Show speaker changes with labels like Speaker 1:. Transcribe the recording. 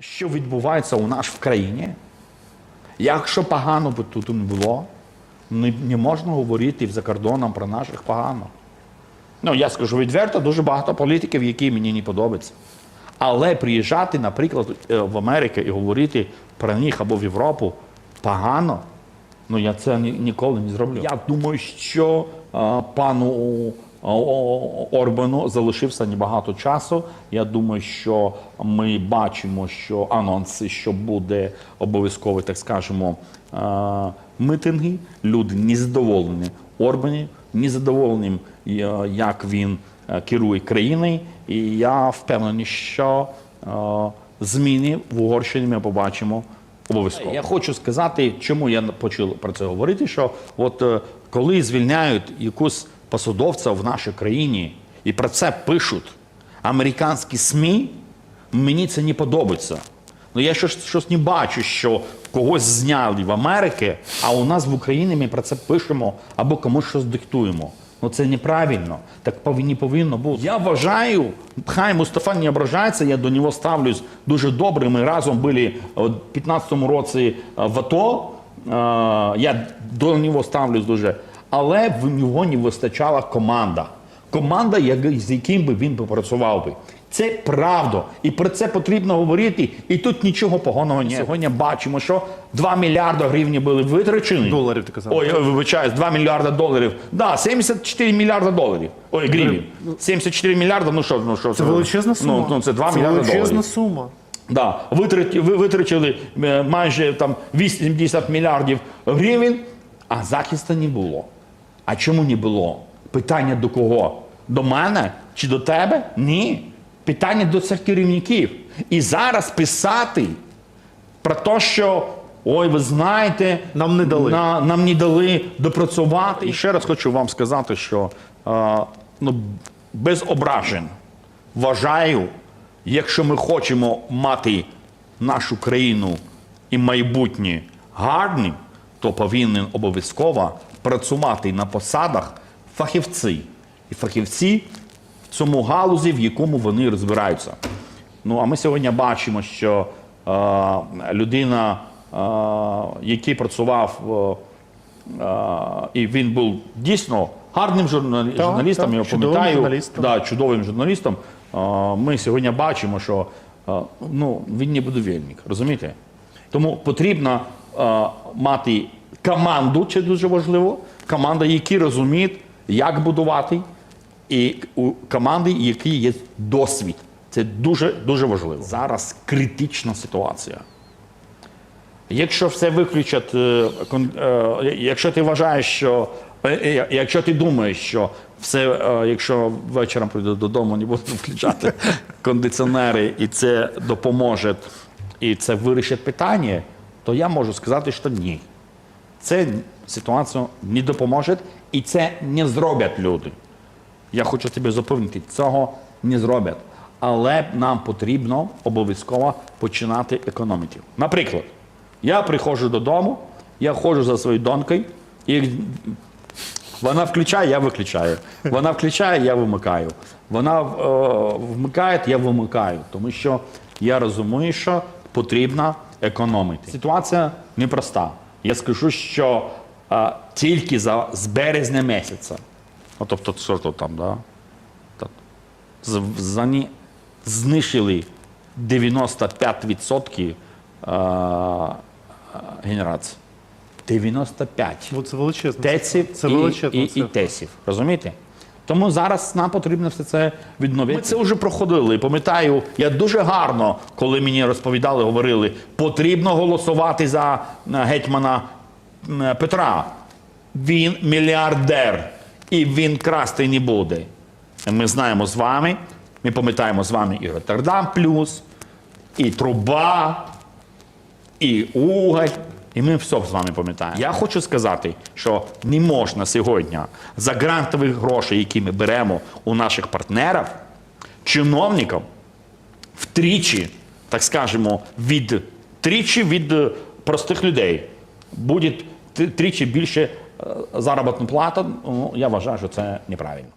Speaker 1: що відбувається у нас в країні. Якщо погано би тут не було, не, не можна говорити за кордоном про наших погано. Ну, я скажу відверто, дуже багато політиків, які мені не подобаються. Але приїжджати, наприклад, е, в Америку і говорити про них або в Європу погано, ну я це ні- ніколи не зроблю. Я думаю, що пану е, О- Орбану залишився небагато часу. Я думаю, що ми бачимо, що анонси, що буде обов'язково, так скажемо, е, митинги. Люди незадоволені Орбані, незадоволені, е, як він е, керує країною. І я впевнений, що зміни в Угорщині ми побачимо обов'язково. Я хочу сказати, чому я почав про це говорити. Що от коли звільняють якусь посадовця в нашій країні і про це пишуть американські СМІ, мені це не подобається. Ну я щось, щось не бачу, що когось зняли в Америці, а у нас в Україні ми про це пишемо або комусь щось диктуємо. Ну це неправильно. Так повинні повинно бути. Я вважаю, хай Мустафа не ображається, я до нього ставлюсь дуже добре. Ми разом були в 15-му році е, в АТО. Е, Я до нього ставлюсь дуже. Але в нього не вистачала команда. Команда, як- з яким би він би працював би. Це правда. І про це потрібно говорити. І тут нічого поганого немає. Сьогодні бачимо, що 2 мільярди гривень були витрачені.
Speaker 2: Доларів, ти казав.
Speaker 1: Ой, вибачаюсь, 2 мільярди доларів. Да, 74 мільярди доларів. Ой, гривень. 74 мільярди, ну що, ну що
Speaker 2: Це величезна сума.
Speaker 1: Ну, ну це 2
Speaker 2: Це
Speaker 1: мільярди
Speaker 2: величезна
Speaker 1: доларів.
Speaker 2: сума.
Speaker 1: Да, витрачили е, майже там 80 мільярдів гривень, а захисту не було. А чому не було? Питання до кого? До мене чи до тебе? Ні. Питання до цих керівників. І зараз писати про те, що ой, ви знаєте,
Speaker 2: Нам не дали.
Speaker 1: на- нам не дали допрацювати. І ще раз хочу вам сказати, що е, ну, без ображень вважаю, якщо ми хочемо мати нашу країну і майбутнє гарним, то повинен обов'язково працювати на посадах фахівці. І фахівці в цьому галузі, в якому вони розбираються. Ну, а ми сьогодні бачимо, що е, людина, е, який працював, е, е, і він був дійсно гарним журналі-
Speaker 2: Так,
Speaker 1: журналістом,
Speaker 2: так,
Speaker 1: я
Speaker 2: чудовим
Speaker 1: пам'ятаю,
Speaker 2: журналістом.
Speaker 1: да, чудовим журналістом. Е, ми сьогодні бачимо, що е, ну, він не будівельник, розумієте? Тому потрібно мати команду, це дуже важливо, команда, які розуміють, як будувати, і у команди, які є досвід. Це дуже дуже важливо. Зараз критична ситуація. Якщо все виключать, е, е, якщо ти вважаєш, що е, е, якщо ти думаєш, що все, е, якщо вечором прийду додому, не буду включати кондиціонери, і це допоможе, і це вирішить питання, то я можу сказати, що ні. Це ситуацію не допоможе, і це не зроблять люди. Я хочу тебе запевнити, цього не зроблять. Але нам потрібно обов'язково починати економити. Наприклад, я приходжу додому, я ходжу за своєю донькою, і вона включає, я виключаю. Вона включає, я вимикаю. Вона е, вмикає, я вимикаю. Тому що я розумію, що потрібно економити. Ситуація непроста. Я скажу, що е, тільки за, з березня місяця, ну, тобто, що то там, да? Так. З- Зані знищили 95% е, е, генерації. 95
Speaker 2: Бо це величезна.
Speaker 1: теців
Speaker 2: Це
Speaker 1: і,
Speaker 2: величезна
Speaker 1: і, і
Speaker 2: цифра.
Speaker 1: тесів. Розумієте? Тому зараз нам потрібно все це відновити. Ми це вже проходили. Пам'ятаю, я дуже гарно, коли мені розповідали, говорили, потрібно голосувати за е, гетьмана е, Петра. Він мільярдер, і він красти не буде. Ми знаємо з вами, ми пам'ятаємо з вами і Роттердам плюс, і труба, і уголь. І ми все з вами пам'ятаємо. Я хочу сказати, що не можна сьогодні за грантові гроші, які ми беремо у наших партнерів, чиновникам втричі, так скажемо, від тричі від е, простих людей буде три- тричі більше е, заробітну плату. Ну, я вважаю, що це неправильно.